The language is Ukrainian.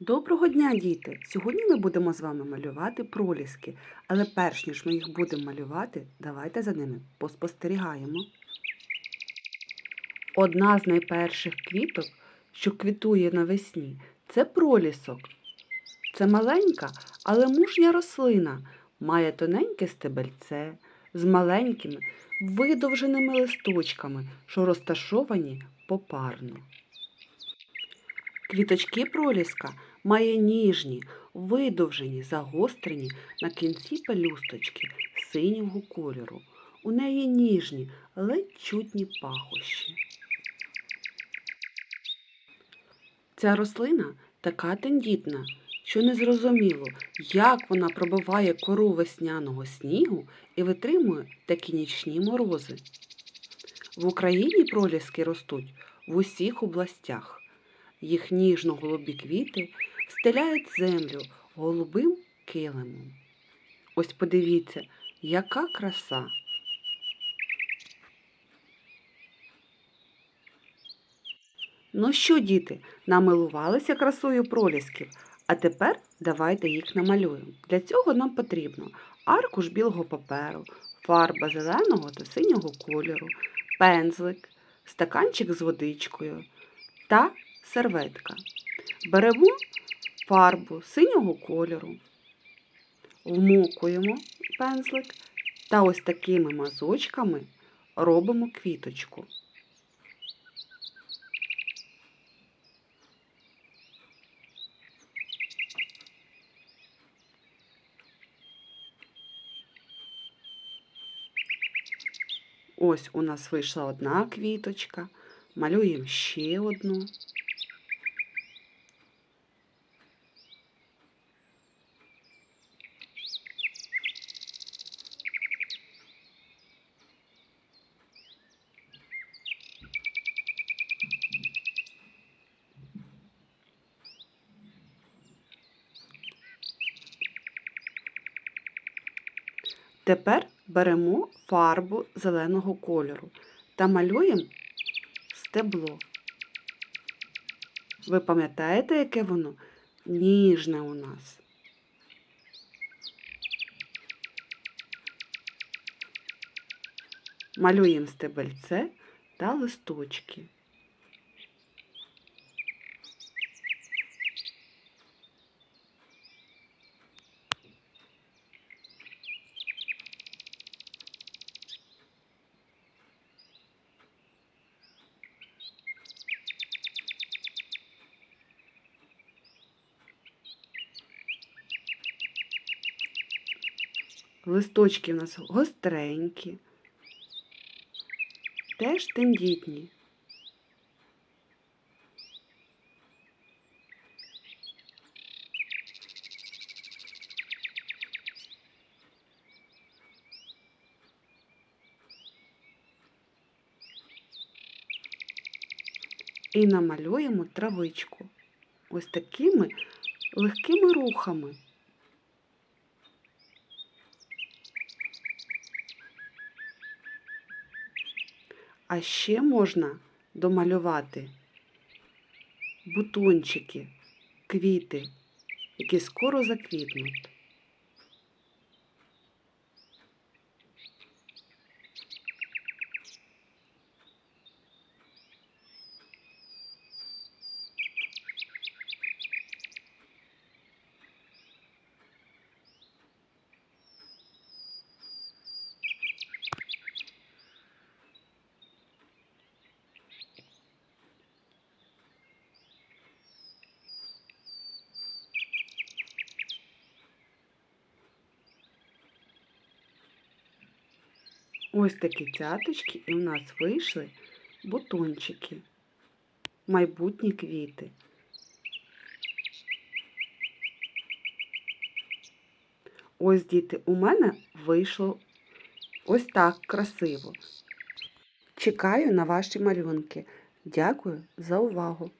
Доброго дня, діти! Сьогодні ми будемо з вами малювати проліски, але перш ніж ми їх будемо малювати, давайте за ними поспостерігаємо. Одна з найперших квіток, що квітує навесні, це пролісок. Це маленька, але мужня рослина, має тоненьке стебельце з маленькими видовженими листочками, що розташовані попарно. Квіточки проліска має ніжні, видовжені, загострені на кінці пелюсточки синього кольору. У неї ніжні, ледь чутні пахощі. Ця рослина така тендітна, що незрозуміло, як вона пробиває кору весняного снігу і витримує такі нічні морози. В Україні проліски ростуть в усіх областях. Їх ніжно-голубі квіти встеляють землю голубим килимом. Ось подивіться, яка краса. Ну що, діти, намилувалися красою пролісків, а тепер давайте їх намалюємо. Для цього нам потрібно аркуш білого паперу, фарба зеленого та синього кольору, пензлик, стаканчик з водичкою та серветка. Беремо фарбу синього кольору, вмокуємо пензлик та ось такими мазочками робимо квіточку. Ось у нас вийшла одна квіточка. Малюємо ще одну. Тепер беремо фарбу зеленого кольору та малюємо стебло. Ви пам'ятаєте, яке воно ніжне у нас? Малюємо стебельце та листочки. Листочки у нас гостренькі, теж тендітні. І намалюємо травичку ось такими легкими рухами. А ще можна домалювати бутончики, квіти, які скоро заквітнуть. Ось такі цяточки, і в нас вийшли бутончики, майбутні квіти. Ось, діти, у мене вийшло ось так красиво. Чекаю на ваші малюнки. Дякую за увагу!